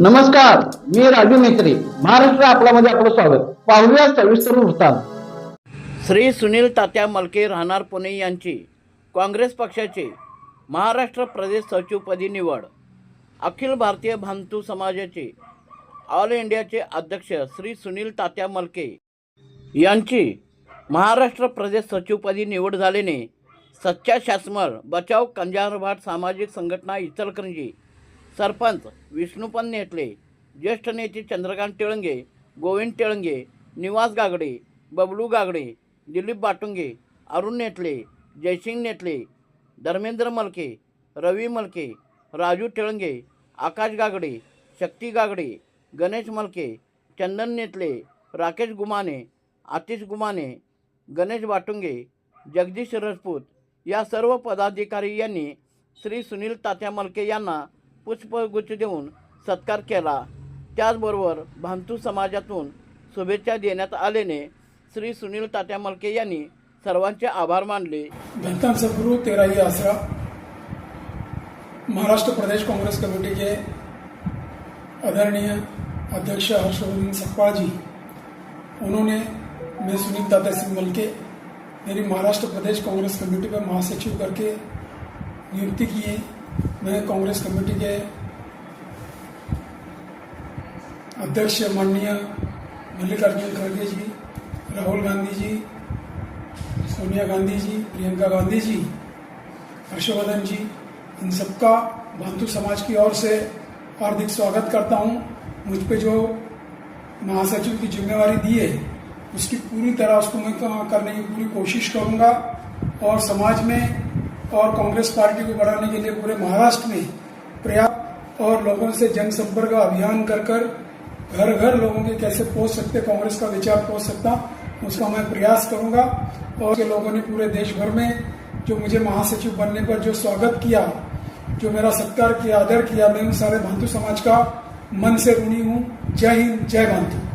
नमस्कार मी राजू मेत्री महाराष्ट्र आपल्यामध्ये आपलं स्वागत. पाहूया सविस्तर वृत्तांत. श्री सुनील तात्या मलके राहणार पुणे यांची काँग्रेस पक्षाचे महाराष्ट्र प्रदेश सचिवपदी निवड. अखिल भारतीय भांतू समाजाचे ऑल इंडियाचे अध्यक्ष श्री सुनील तात्या मलके यांची महाराष्ट्र प्रदेश सचिवपदी निवड झाल्याने सच्चा शासमर बचाव कंजारभाट सामाजिक संघटना इचलकरंजी सरपंच विष्णुपन नेटले ज्येष्ठ नेते चंद्रकांत टिळंगे गोविंद टिळंगे निवास गागडे बबलू गागडे दिलीप बाटुंगे अरुण नेटले जयसिंग नेटले धर्मेंद्र मलके रवी मलके राजू टिळंगे आकाश गागडे शक्ती गागडे गणेश मलके चंदन नेटले राकेश गुमाने आतिश गुमाने गणेश बाटुंगे जगदीश राजपूत या सर्व पदाधिकारी यांनी श्री सुनील तात्या मलके यांना पुष्पगुच्छ देऊन सत्कार केला. त्याचबरोबर भांतू समाजातून शुभेच्छा देण्यात आल्याने श्री सुनील तात्या मलके यांनी सर्वांचे आभार मानले. धनतन सदगुरु तेरा ही आसरा, महाराष्ट्र प्रदेश कांग्रेस कमेटी के आदरणीय अध्यक्ष हर्षवर्धन सकपाल जी उन्होंने मैं सुनील दादा सिंह मलके मेरी महाराष्ट्र प्रदेश कांग्रेस कमेटी में महासचिव करके नियुक्ति की है मैं कांग्रेस कमेटी के अध्यक्ष माननीय मल्लिकार्जुन खड़गे जी, राहुल गांधी जी, सोनिया गांधी जी, प्रियंका गांधी जी, हर्षवर्धन जी, इन सबका भांतु समाज की ओर से हार्दिक स्वागत करता हूँ। मुझ पे जो महासचिव की जिम्मेवारी दी है, उसकी पूरी तरह उसको मैं करने की पूरी कोशिश करूँगा और समाज में और कांग्रेस पार्टी को बढ़ाने के लिए पूरे महाराष्ट्र में प्रयास और लोगों से जनसंपर्क अभियान कर कर घर घर लोगों के कैसे पहुँच सकते, कांग्रेस का विचार पहुँच सकता, उसका मैं प्रयास करूँगा। और के लोगों ने पूरे देश भर में जो मुझे महासचिव बनने पर जो स्वागत किया, जो मेरा सत्कार किया, आदर किया, मैं उन सारे भांतु समाज का मन से ऋणी हूँ। जय हिंद, जय भांतु।